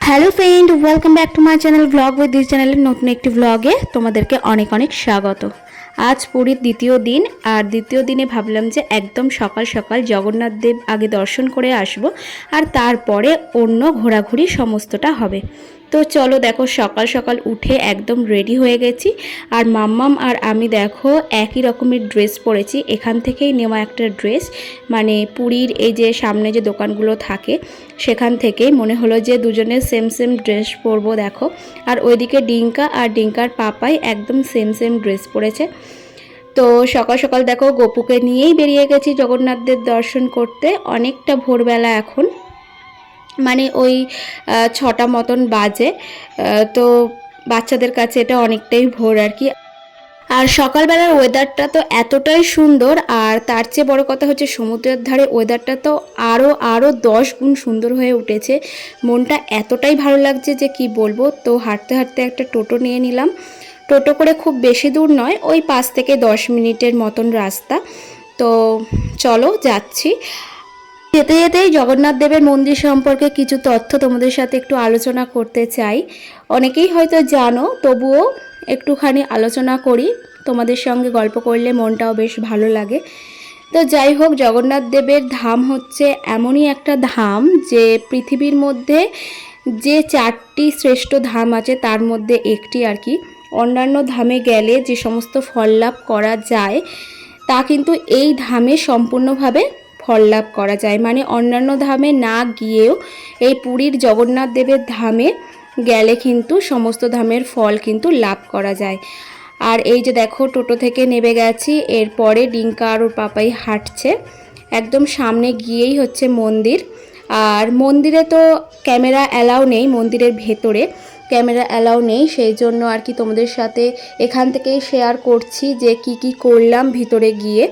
Hello friend welcome back to my channel blog with this চ্যানেলের নতুন একটি ব্লগে তোমাদেরকে অনেক অনেক স্বাগত। আজ পুরীর দ্বিতীয় দিন, আর দ্বিতীয় দিনে ভাবলাম যে একদম সকাল সকাল জগন্নাথ দেব আগে দর্শন করে আসব, আর তারপরে অন্য ঘোরাঘুরি সমস্তটা হবে। তো চলো দেখো, সকাল সকাল উঠে একদম রেডি হয়ে গেছি, আর মাম্মাম আর আমি দেখো একই রকমের ড্রেস পরেছি। এখান থেকেই নেওয়া একটা ড্রেস মানে পুরীর এই যে সামনে যে দোকানগুলো থাকে, সেখান থেকেই মনে হলো যে দুজনে সেম সেম ড্রেস পরবো, দেখো। আর ওইদিকে ডিঙ্কা আর ডিঙ্কার পাপাই একদম সেম সেম ড্রেস পরেছে। তো সকাল সকাল দেখো গোপুকে নিয়েই বেরিয়ে গেছি জগন্নাথদের দর্শন করতে। অনেকটা ভোরবেলা এখন। মানে ওই ছটা মতন বাজে। তো বাচ্চাদের কাছে এটা অনেকটাই ভোর আর কি। আর সকালবেলার ওয়েদারটা তো এতটাই সুন্দর, আর তার চেয়ে বড় কথা হচ্ছে সমুদ্রের ধারে ওয়েদারটা তো আরও আরও দশ গুণ সুন্দর হয়ে উঠেছে। মনটা এতটাই ভালো লাগছে যে কি বলব। তো হাঁটতে হাঁটতে একটা টোটো নিয়ে নিলাম। টোটো করে খুব বেশি দূর নয়, ওই পাঁচ থেকে দশ মিনিটের মতন রাস্তা। তো চলো, যাচ্ছি। যেতে যেতেই জগন্নাথ দেবের মন্দির সম্পর্কে কিছু তথ্য তোমাদের সাথে একটু আলোচনা করতে চাই। অনেকেই হয়তো জানো, তবুও একটুখানি আলোচনা করি। তোমাদের সঙ্গে গল্প করলে মনটাও বেশ ভালো লাগে। তো যাই হোক, জগন্নাথ দেবের ধাম হচ্ছে এমনই একটা ধাম যে পৃথিবীর মধ্যে যে চারটি শ্রেষ্ঠ ধাম আছে, তার মধ্যে একটি আর কি। অন্যান্য ধামে গেলে যে সমস্ত ফল লাভ করা যায়, তা কিন্তু এই ধামে সম্পূর্ণভাবে ফল লাভ করা যায়। মানে অন্যান্য ধামে না গিয়েও এই পুরীর জগন্নাথ দেবের ধামে গেলে কিন্তু সমস্ত ধামের ফল কিন্তু লাভ করা যায়। আর এই যে দেখো, টোটো থেকে নেমে গেছি, এরপরে ডিঙ্কা আর ওর পাপাই হাঁটছে। একদম সামনে গিয়েই হচ্ছে মন্দির। আর মন্দিরে তো ক্যামেরা অ্যালাউ নেই, মন্দিরের ভেতরে। ক্যামেরা অ্যালাউ নেই, সেই জন্য আর কি তোমাদের সাথে এখান থেকে শেয়ার করছি যে কি কি করলাম ভিতরে গিয়ে।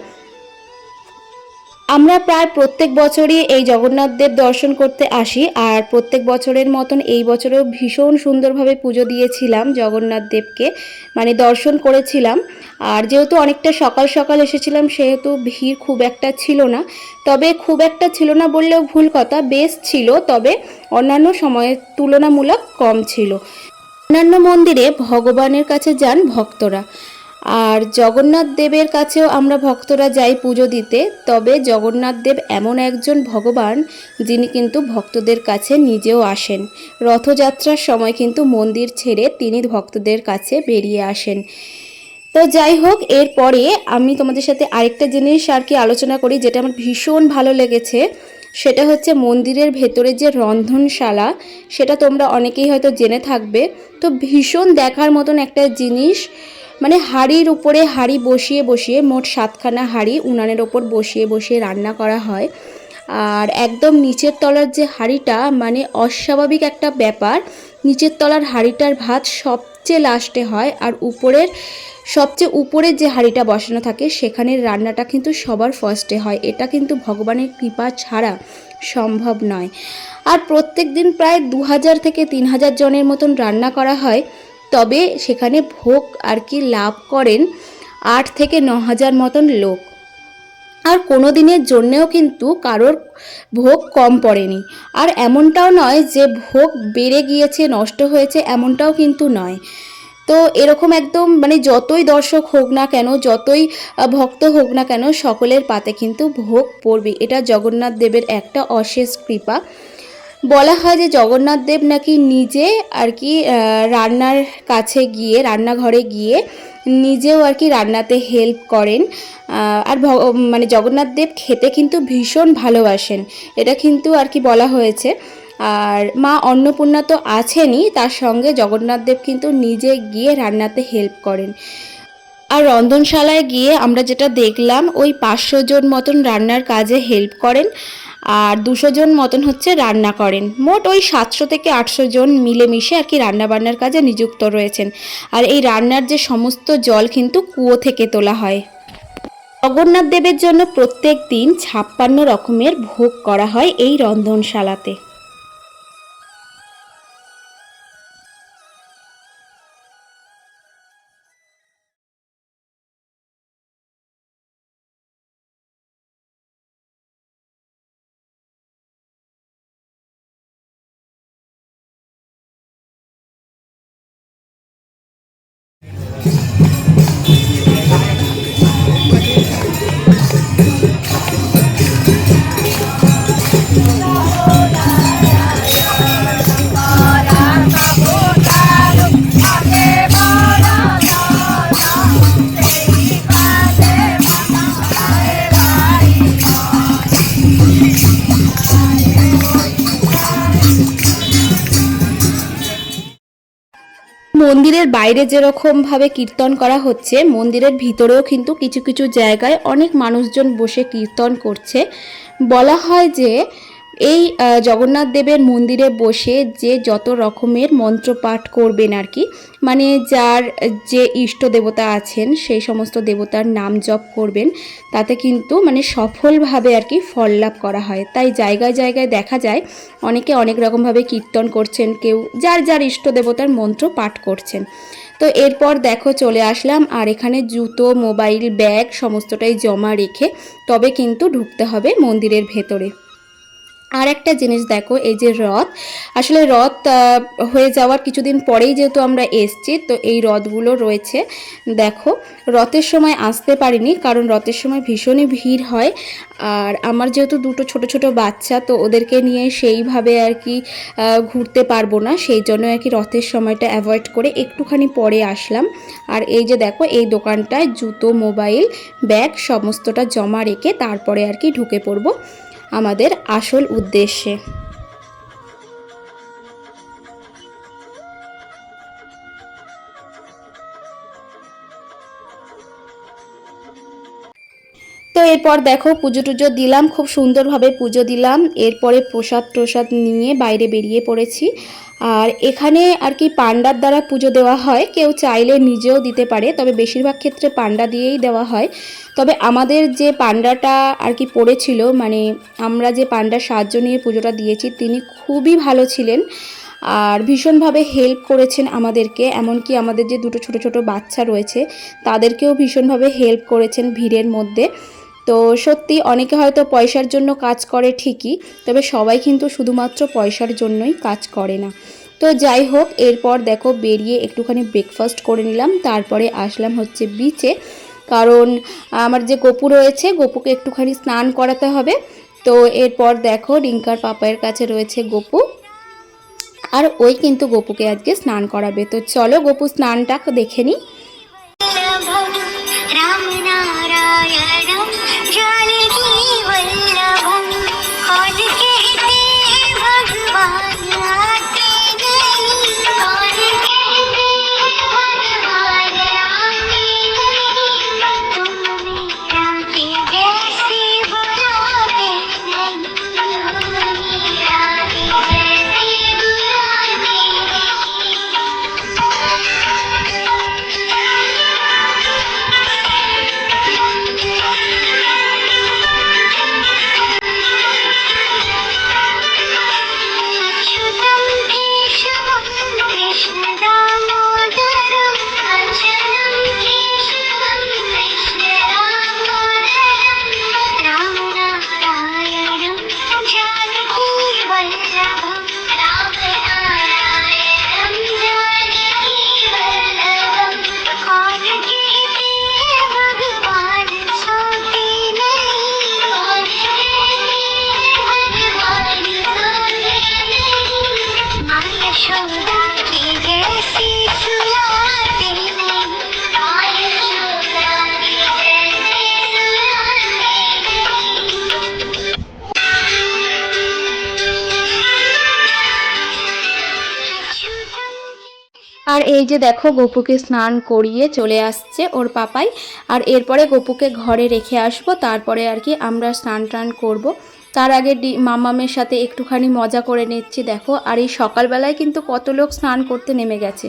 আমরা প্রায় প্রত্যেক বছরই এই জগন্নাথ দেব দর্শন করতে আসি, আর প্রত্যেক বছরের মতন এই বছরেও ভীষণ সুন্দরভাবে পুজো দিয়েছিলাম জগন্নাথ দেবকে মানে দর্শন করেছিলাম। আর যেহেতু অনেকটা সকাল সকাল এসেছিলাম, সেহেতু ভিড় খুব একটা ছিল না। তবে খুব একটা ছিল না বললেও ভুল কথা, বেশ ছিল, তবে অন্যান্য সময়ের তুলনামূলক কম ছিল। অন্যান্য মন্দিরে ভগবানের কাছে যান ভক্তরা। আর জগন্নাথ দেবের কাছেও আমরা ভক্তরা যাই পুজো দিতে, তবে জগন্নাথ দেব এমন একজন ভগবান যিনি কিন্তু ভক্তদের কাছে নিজেও আসেন। রথযাত্রার সময় কিন্তু মন্দির ছেড়ে তিনি ভক্তদের কাছে বেরিয়ে আসেন। তো যাই হোক, এরপরে আমি তোমাদের সাথে আরেকটা জিনিস আর কি আলোচনা করি, যেটা আমার ভীষণ ভালো লেগেছে। সেটা হচ্ছে মন্দিরের ভেতরে যে রন্ধনশালা, সেটা তোমরা অনেকেই হয়তো জেনে থাকবে। তো ভীষণ দেখার মতন একটা জিনিস মানে হাঁড়ির উপরে হাঁড়ি বসিয়ে বসিয়ে মোট সাতখানা হাঁড়ি উনানের ওপর বসিয়ে বসিয়ে রান্না করা হয়। আর একদম নিচের তলার যে হাঁড়িটা মানে অস্বাভাবিক একটা ব্যাপার, নিচের তলার হাঁড়িটার ভাত সবচেয়ে লাস্টে হয় আর উপরের, সবচেয়ে উপরের যে হাঁড়িটা বসানো থাকে সেখানের রান্নাটা কিন্তু সবার ফার্স্টে হয়। এটা কিন্তু ভগবানের কৃপা ছাড়া সম্ভব নয়। আর প্রত্যেক দিন প্রায় দু হাজার থেকে তিন হাজার জনের মতন রান্না করা হয়। তবে সেখানে ভোগ আর কি লাভ করেন আট থেকে ন হাজার মতন লোক। আর কোনো দিনের জন্যেও কিন্তু কারোর ভোগ কম পড়েনি। আর এমনটাও নয় যে ভোগ বেড়ে গিয়েছে, নষ্ট হয়েছে, এমনটাও কিন্তু নয়। তো এরকম একদম মানে যতই দর্শক হোক না কেন, যতই ভক্ত হোক না কেন, সকলের পাতে কিন্তু ভোগ পড়বে। এটা জগন্নাথ দেবের একটা অশেষ কৃপা। বলা হয় যে জগন্নাথ দেব নাকি নিজে আর কি রান্নার কাছে গিয়ে, রান্নাঘরে গিয়ে নিজেও আর কি রান্নাতে হেল্প করেন। আর মানে জগন্নাথ দেব খেতে কিন্তু ভীষণ ভালোবাসেন। এটা কিন্তু আর কি বলা হয়েছে। আর মা অন্নপূর্ণা তো আছেনই, তার সঙ্গে জগন্নাথ দেব কিন্তু নিজে গিয়ে রান্নাতে হেল্প করেন। আর রন্ধনশালায় গিয়ে আমরা যেটা দেখলাম, ওই পাঁচশো জন মতন রান্নার কাজে হেল্প করেন। আর দুশো জন মতন হচ্ছে রান্না করেন। মোট ওই সাতশো থেকে আটশো জন মিলেমিশে আর কি রান্নাবান্নার কাজে নিযুক্ত রয়েছেন। আর এই রান্নার যে সমস্ত জল কিন্তু কুয়ো থেকে তোলা হয়। জগন্নাথ দেবের জন্য প্রত্যেক দিন ছাপ্পান্ন রকমের ভোগ করা হয় এই রন্ধনশালাতে। মন্দিরের বাইরে যেরকমভাবে কীর্তন করা হচ্ছে, মন্দিরের ভিতরেও কিন্তু কিছু কিছু জায়গায় অনেক মানুষজন বসে কীর্তন করছে। বলা হয় যে এই জগন্নাথ দেবের মন্দিরে বসে যে যত রকমের মন্ত্র পাঠ করবেন আর কি মানে যার যে ইষ্ট দেবতা আছেন, সেই সমস্ত দেবতার নাম জপ করবেন, তাতে কিন্তু মানে সফলভাবে আর কি ফল লাভ করা হয়। তাই জায়গায় জায়গায় দেখা যায়, অনেকে অনেক রকমভাবে কীর্তন করছেন, কেউ যার যার ইষ্ট দেবতার মন্ত্র পাঠ করছেন। তো এরপর দেখো চলে আসলাম, আর এখানে জুতো, মোবাইল, ব্যাগ, সমস্তটাই জমা রেখে তবে কিন্তু ঢুকতে হবে মন্দিরের ভেতরে। আর একটা জিনিস দেখো, এই যে রথ, আসলে রথ হয়ে যাওয়ার কিছুদিন পরেই যেহেতু আমরা এসছি, তো এই রথগুলো রয়েছে। দেখো, রথের সময় আসতে পারিনি, কারণ রথের সময় ভীষণই ভিড় হয়। আর আমার যেহেতু দুটো ছোট ছোট বাচ্চা, তো ওদেরকে নিয়ে সেইভাবে আর কি ঘুরতে পারব না। সেই জন্য আর কি রথের সময়টা অ্যাভয়েড করে একটুখানি পরে আসলাম। আর এই যে দেখো, এই দোকানটায় জুতো, মোবাইল, ব্যাগ, সমস্তটা জমা রেখে তারপরে আর কি ঢুকে পড়ব। আমাদের আসল উদ্দেশ্যে। তো এরপর দেখো, পুজো টুজো দিলাম, খুব সুন্দরভাবে পুজো দিলাম। এরপরে প্রসাদ প্রসাদ নিয়ে বাইরে বেরিয়ে পড়েছি। আর এখানে আর কি পান্ডার দ্বারা পুজো দেওয়া হয়, কেউ চাইলে নিজেও দিতে পারে, তবে বেশিরভাগ ক্ষেত্রে পান্ডা দিয়েই দেওয়া হয়। তবে আমাদের যে পান্ডাটা আর কি পড়েছিল মানে আমরা যে পান্ডার সাহায্য নিয়ে পুজোটা দিয়েছি, তিনি খুবই ভালো ছিলেন আর ভীষণভাবে হেল্প করেছেন আমাদেরকে, এমনকি আমাদের যে দুটো ছোট ছোট বাচ্চা রয়েছে, তাদেরকেও ভীষণভাবে হেল্প করেছেন ভিড়ের মধ্যে। তো সত্যি অনেকে হয়তো পয়সার জন্য কাজ করে ঠিকই, তবে সবাই কিন্তু শুধুমাত্র পয়সার জন্যই কাজ করে না। তো যাই হোক, এরপর দেখো বেরিয়ে একটুখানি ব্রেকফাস্ট করে নিলাম, তারপরে আসলাম হচ্ছে বিচে কারণ আমার যে গপু রয়েছে, গপুকে একটুখানি স্নান করাতে হবে। তো এরপর দেখো রিঙ্কার পাপায়ের কাছে রয়েছে গপু। আর ওই কিন্তু গপুকে আজকে স্নান করাবে। তো চলো গপু স্নানটা দেখে নিই। राम I don't jali আর এই যে দেখো গপুকে স্নান করিয়ে চলে আসছে ওর পাপাই। আর এরপরে গপুকে ঘরে রেখে আসব, তারপরে আর কি আমরা স্নান টান করব। তার আগে মামামের সাথে একটুখানি মজা করে নিচ্ছি, দেখো। আর এই সকালবেলায় কিন্তু কত লোক স্নান করতে নেমে গেছে।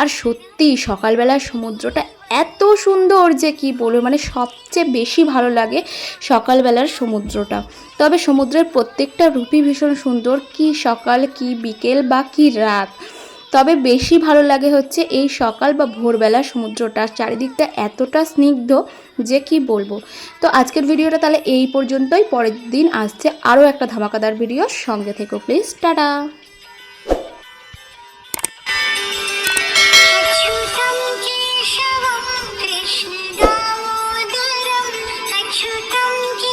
আর সত্যি সকালবেলার সমুদ্রটা এত সুন্দর যে কি বলব মানে সবচেয়ে বেশি ভালো লাগে সকালবেলার সমুদ্রটা। তবে সমুদ্রের প্রত্যেকটা রূপই ভীষণ সুন্দর। কি সকাল, কি বিকেল বা কি রাত। তবে বেশি ভালো লাগে হচ্ছে এই সকাল বা ভোরবেলা সমুদ্রটা। চারিদিকটা এতটা স্নিগ্ধ যে কি বলব। তো আজকের ভিডিওটা তাহলে এই পর্যন্তই। পরের দিন আসছে আরও একটা ধামাকাদার ভিডিও। সঙ্গে থেকো প্লিজ। টাটা!